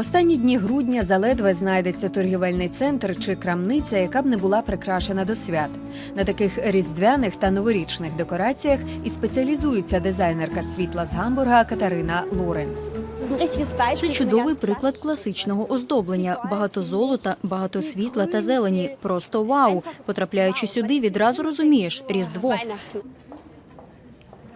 останні дні грудня заледве знайдеться торгівельний центр чи крамниця, яка б не була прикрашена до свят. На таких різдвяних та новорічних декораціях і спеціалізується дизайнерка світла з Гамбурга Катерина Лоренц. Це чудовий приклад класичного оздоблення. Багато золота, багато світла та зелені. Просто вау! Потрапляючи сюди, відразу розумієш різдво.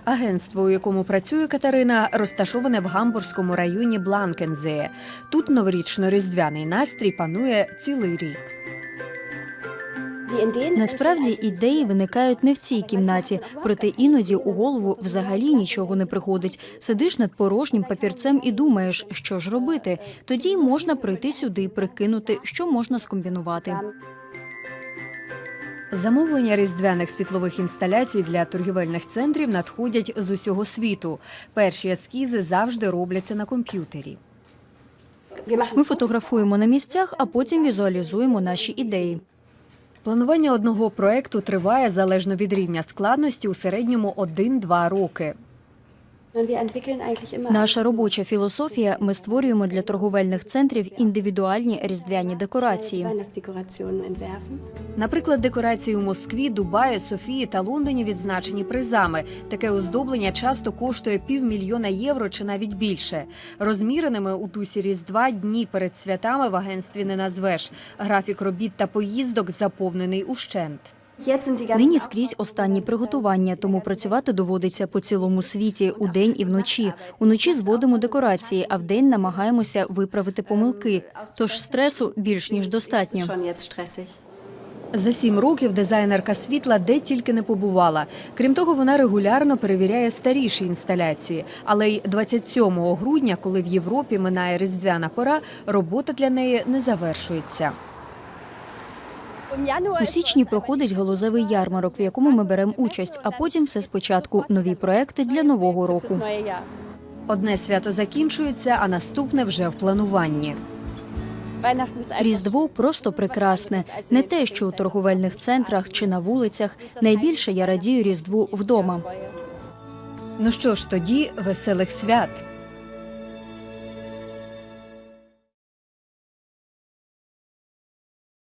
Агентство, у якому працює Катерина, розташоване в гамбурзькому районі Бланкензеє. Тут новорічно-різдвяний настрій панує цілий рік. Насправді ідеї виникають не в цій кімнаті, проте іноді у голову взагалі нічого не приходить. Сидиш над порожнім папірцем і думаєш, що ж робити. Тоді можна прийти сюди, прикинути, що можна скомбінувати. Замовлення різдвяних світлових інсталяцій для торгівельних центрів надходять з усього світу. Перші ескізи завжди робляться на комп'ютері. Ми фотографуємо на місцях, а потім візуалізуємо наші ідеї. Планування одного проекту триває залежно від рівня складності у середньому 1-2 роки. Наша робоча філософія. Ми створюємо для торговельних центрів індивідуальні різдвяні декорації. Наприклад, декорації у Москві, Дубаї, Софії та Лондоні відзначені призами. Таке оздоблення часто коштує півмільйона євро чи навіть більше. Розміреними у тусі різдва дні перед святами в агентстві не назвеш. Графік робіт та поїздок заповнений ущент. Нині скрізь останні приготування, тому працювати доводиться по цілому світі удень і вночі. Уночі зводимо декорації, а вдень намагаємося виправити помилки. Тож стресу більш ніж достатньо. За сім років дизайнерка світла де тільки не побувала. Крім того, вона регулярно перевіряє старіші інсталяції. Але й 27 грудня, коли в Європі минає різдвяна пора, робота для неї не завершується. У січні проходить галузевий ярмарок, в якому ми беремо участь. А потім все спочатку нові проекти для нового року. Одне свято закінчується, а наступне вже в плануванні. Різдво просто прекрасне. Не те, що у торговельних центрах чи на вулицях. Найбільше я радію різдву вдома. Ну що ж, тоді веселих свят.